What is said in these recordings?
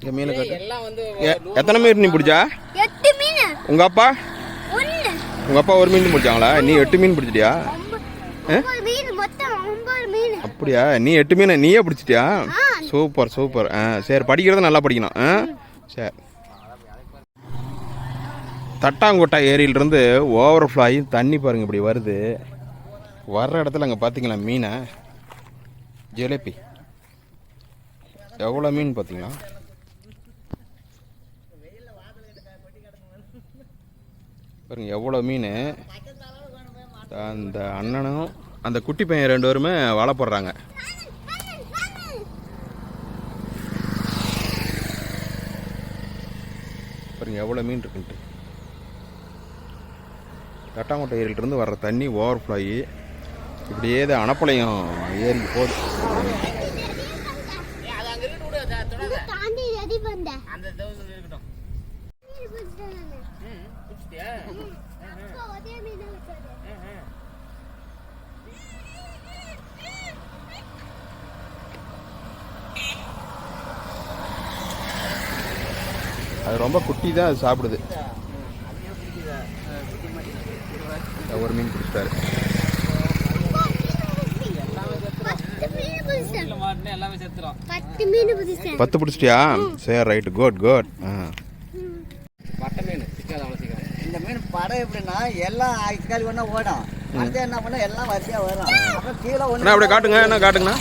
இங்க மீன் காட்டு. எல்லாம் வந்து எ- எத்தனை மீன் நீ பிடிச்சா? எட்டு மீன். உங்க அப்பா? உங்க அப்பா ஒரு மீன் பிடிச்சாங்களா? நீ எட்டு மீன் பிடிச்சிட்டியா? ஒன்பது மீன் மொத்தம் ஒன்பது மீன். அப்படியா? நீ எட்டு மீன் நீயே பிடிச்சிட்டியா? Super super. ஆ சரி படிக்கிறத நல்லா படிக்கணும். ஆ? சரி. தட்டாங்குட்டா ஏரியிலிருந்து ஓவர்ஃப்ளோ ஆகி தண்ணி பாருங்க இப்படி வருது. வர்ற இடத்துல அங்கே பார்த்தீங்களா மீனை? ஜிலேபி. எவ்வளோ மீன் பார்த்தீங்களா பாருங்க எவ்வளோ மீன். அந்த அண்ணனும் அந்த குட்டி பையன் ரெண்டு பேருமே வலை போடுறாங்க. பாருங்க எவ்வளோ மீன் இருக்குன்ட்டு. தட்டாங்கோட்டை ஏரியிலிருந்து வர்ற தண்ணி ஓவர்ஃப்ளோ ஆகி இப்படியே தான் அணப்பளையம் ஏறி போகுது அது அங்க இருக்கட்டும் விடு அதை தொடாத தாண்டி ரெடி பண்ண அந்த தவிர இருக்கட்டும் மீன் பிடிச்சிட்டேன் நானு. ம் பிடிச்சிட்டியா அப்பா ஒரே மீன் வச்சாரு. அது ரொம்ப குட்டி தான் அது சாப்பிடுது. ஒரு மீன் பிடிச்சிட்டாரு பத்து பிடிச்சிட்டியா? சரி ரைட்டு குட் குட் ஆ. மட்டை மீன் இந்த மீன் படம் எப்படின்னா எல்லாம் ஆய்க்காலி ஒன்றா ஓடும். அடுத்து என்ன பண்ணா எல்லாம் வரிசையா வரும். அப்புறம் கீழே ஒன்று அப்படியே காட்டுங்க என்ன காட்டுங்கண்ணா.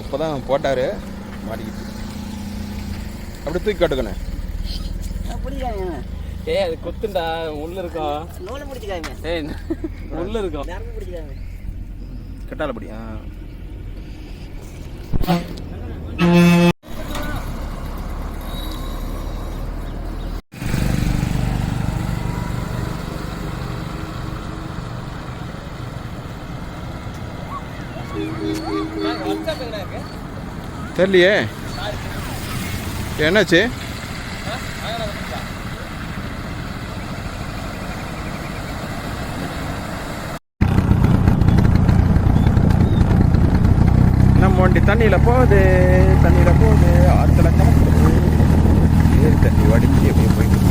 இப்போதான் போட்டாரு. மாட்டிக்கிட்டு. அப்படி தூக்கி பிடிக்காங்க ஏய் அது கொத்துண்டா உள்ள இருக்கும் நூலை பிடிச்சிக்காங்க ஏய் உள்ள இருக்கும் நரம்பு பிடிச்சிக்காங்க கட்டாலப்படி ஆ. தெரியலையே? என்னாச்சு? நம்ம வண்டி தண்ணியில் போகுது தண்ணியில் போகுது ஆற்றுல கலக்குது. தண்ணி வடிஞ்சு அப்படியே போயிட்டு இருக்கு.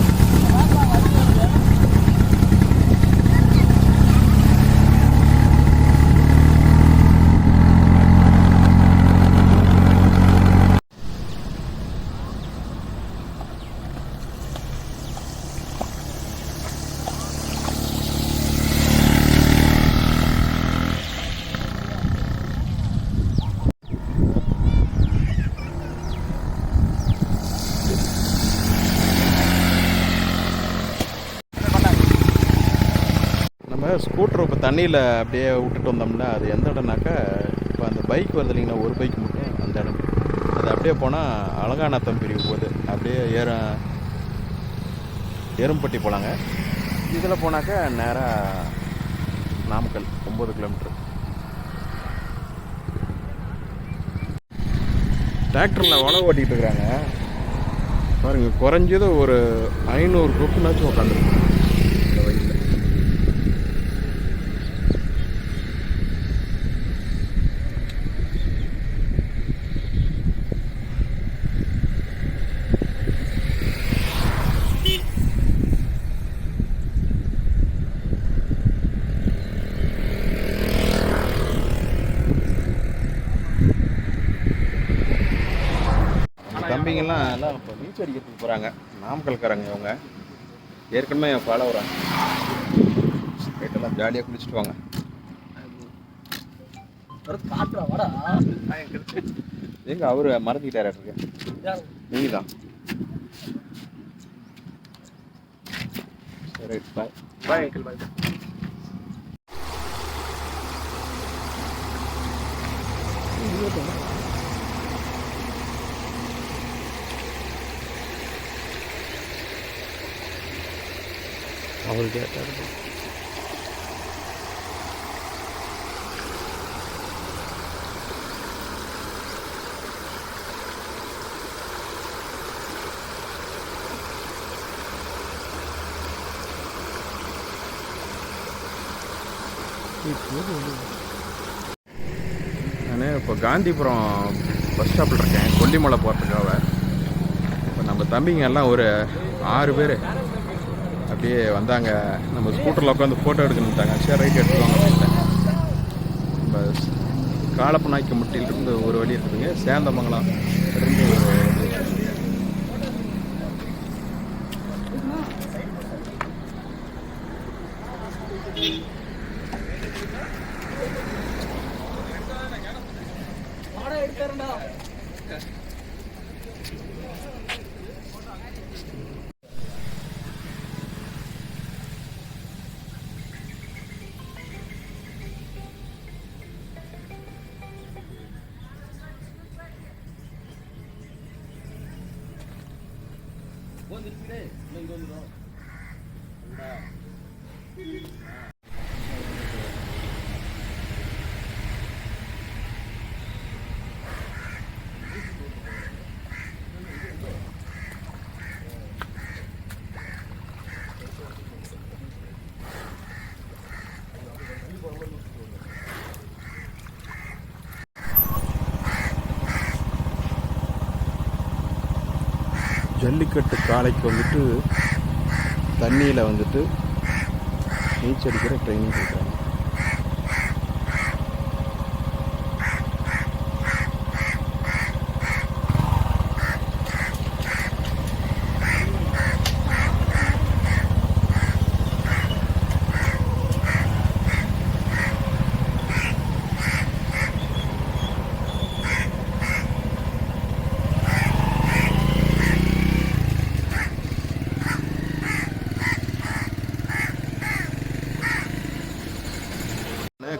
நம்ம ஸ்கூட்டர் இப்போ தண்ணியில் அப்படியே விட்டுட்டு வந்தோம்னா அது எந்த இடம்னாக்கா இப்போ அந்த பைக் வருது இல்லைங்களா ஒரு பைக் மட்டும் அந்த இடம். அது அப்படியே போனால் அலங்காநத்தம் பிரிவு போகுது. அப்படியே ஏற எறும்பட்டி போகலாங்க இதில் போனாக்கா நேராக நாமக்கல் ஒம்பது கிலோமீட்ரு டிராக்டரில் உழவு ஓட்டிகிட்டு இருக்கிறாங்க. பாருங்கள் குறைஞ்சது ஒரு ஐநூறு குரூப்புனாச்சும் உட்காந்துருக்கு இந்த வயலில் தம்பிங்கெல்லாம் எல்லாம் இப்போ நீச்சல் அடிக்கிறதுக்கு போகிறாங்க நாமக்கல்காரங்க இவங்க. ஏற்கனவே ஃபாலோ வராங்க நைட்டெல்லாம் ஜாலியாக குளிச்சுட்டு வாங்க. எங்க அவரு மறந்துக்கிட்டாரு நீங்கள் தான் சரி பாய் பாய் அங்கிள் பாய் அவர் கேட்டார் நான் இப்போ காந்திபுரம் பஸ் ஸ்டாப்பில் இருக்கேன். கொல்லிமலை போகிறதுக்காக இப்போ நம்ம தம்பிங்க எல்லாம் ஒரு ஆறு பேர். அப்படியே வந்தாங்க. நம்ம ஸ்கூட்டரில் உட்காந்து ஃபோட்டோ எடுக்கணுட்டாங்க சரி ரைட் எடுத்துவாங்க அப்படின்ட்டேன். நம்ம காலப்பநாய்க்கு முட்டிலிருந்து ஒரு வழி இருக்குதுங்க. சேந்தமங்கலம் இருந்து ஒரு வழி இருக்குது. ஜல்லிக்கட்டு காளைக்கு வந்துட்டு தண்ணியில் வந்துட்டு நீச்சல் அடிக்கிற ட்ரைனிங் கொடுக்குறாங்க.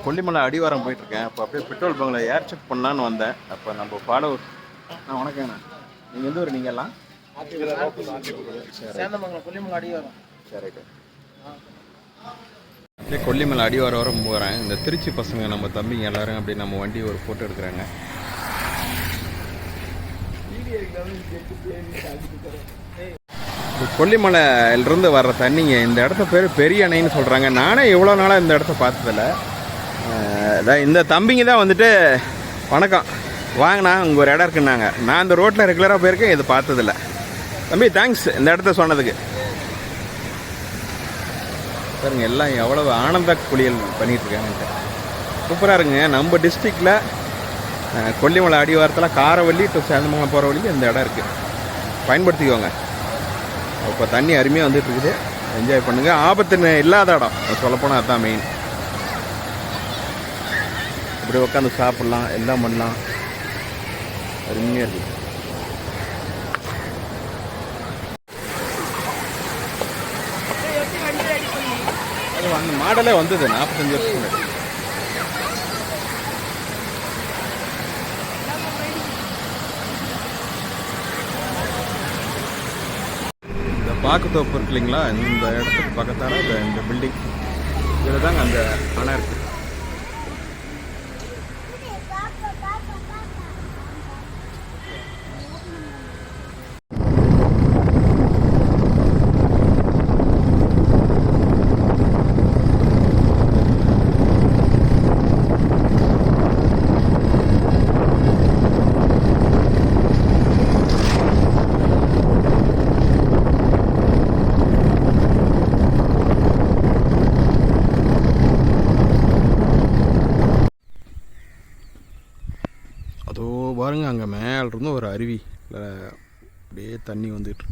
கொல்லிமலை அடிவாரம் போயிட்டு இருக்கேன் அப்போ அப்படியே பெட்ரோல் பங்கில் ஏர் செக் பண்ணலான்னு வந்தேன். அப்போ நம்ம ஃபாலோவர் ஆ வணக்கங்கண்ணா நீங்கள் எந்த ஊர்? நீங்கள் எல்லாம்? சேந்தமங்கலம் கொல்லிமலை சரி அப்படியே கொல்லிமலை அடிவாரம் வர போகிறேன் இந்த திருச்சி பசங்க நம்ம தம்பிங்க எல்லாரும் அப்படியே நம்ம வண்டி ஒரு ஃபோட்டோ எடுக்கிறாங்க. கொல்லிமலையிலிருந்து வர்ற தண்ணிங்க இந்த இடத்த பேர் பெரிய அணைன்னு சொல்கிறாங்க நானே இவ்வளோ நாளாக இந்த இடத்த பார்த்ததில்ல. அதான் இந்த தம்பிங்க தான் வந்துட்டு வணக்கம். வாங்கண்ணா உங்கள் ஒரு இடம் இருக்குன்னாங்க. நான் இந்த ரோட்டில் ரெகுலராக போயிருக்கேன் இது பார்த்ததில்ல. தம்பி தேங்க்ஸ் இந்த இடத்த சொன்னதுக்கு. பாருங்க எல்லாம் எவ்வளவு ஆனந்த குளியல் பண்ணிகிட்ருக்காங்க சூப்பராக இருக்குங்க. நம்ம டிஸ்ட்ரிக்டில் கொல்லிமலை அடிவாரத்தில் காரவள்ளி டு சேந்தமங்கலம் போகிற வழி இந்த இடம் இருக்குது பயன்படுத்திக்கோங்க. இப்போ தண்ணி அருமையாக வந்துட்டு இருக்குது. என்ஜாய் பண்ணுங்கள் ஆபத்து இல்லாத இடம். சொல்லப்போனால் அதுதான் மெயின் இப்படி உட்காந்து சாப்பிட்லாம் எல்லாம் பண்ணலாம். அருமையாக இருக்குது அது அந்த மாடலே வந்தது நாற்பத்தஞ்சு வருஷம் முன்னாடி. இந்த பாக்குத்தோப்பு இருக்கு இல்லைங்களா? இந்த இடத்துக்கு பக்கத்தால இந்த இந்த பில்டிங் இதில் தாங்க அந்த அணை இருக்குது அதோ பாருங்க அங்கே மேலேருந்து ஒரு அருவி. அப்படியே தண்ணி வந்துட்டு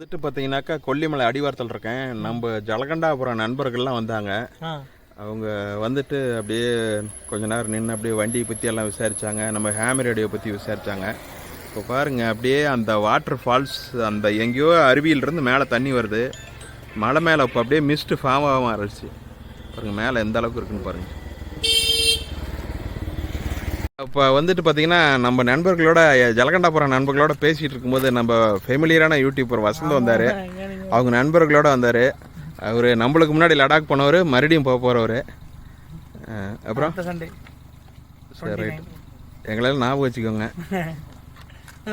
வந்துட்டு பார்த்தீங்கன்னாக்கா கொல்லிமலை அடிவாரத்தில் இருக்கேன். நம்ம ஜலகண்டாபுரம் நண்பர்கள்லாம் வந்தாங்க. அவங்க வந்துட்டு அப்படியே கொஞ்ச நேரம் நின்று அப்படியே வண்டியை பற்றி எல்லாம் விசாரிச்சாங்க. நம்ம ஹேமர் ரேடியோ பற்றி விசாரிச்சாங்க. இப்போ பாருங்க அப்படியே அந்த வாட்டர் ஃபால்ஸ் அந்த எங்கேயோ அருவியிலிருந்து மேலே தண்ணி வருது. மலை மேலே இப்போ அப்படியே மிஸ்ட் ஃபார்ம் ஆக ஆரம்பிச்சு. பாருங்க மேலே எந்த அளவுக்கு இருக்குன்னு பாருங்க. இப்போ வந்துட்டு பார்த்தீங்கன்னா நம்ம நண்பர்களோட ஜலகண்டாபுரம் நண்பர்களோட பேசிகிட்டு இருக்கும்போது நம்ம ஃபெமிலியரான யூடியூபர் வசந்த் வந்தார். அவங்க நண்பர்களோட வந்தார். அவர் நம்மளுக்கு முன்னாடி லடாக் போனவர் மறுபடியும் போக போகிறவர் அப்புறம்? சண்டே சரி ரைட் எங்களால் ஞாபகம் வச்சுக்கோங்க.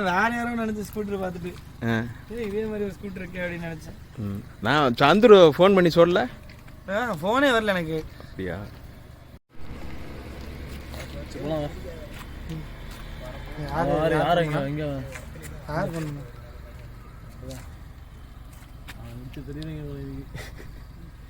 வேற யாரோ நினைச்ச ஸ்கூட்டர் பார்த்துட்டு இதே மாதிரி ஒரு ஸ்கூட்டர் இருக்கே அப்படின்னு நினைச்சேன். நான் சந்துரு ஃபோன் பண்ணி சொல்லல. ஃபோனே வரல எனக்கு. அப்படியா? யாரு யாரு இங்க? இங்க யார் பண்ணுங்க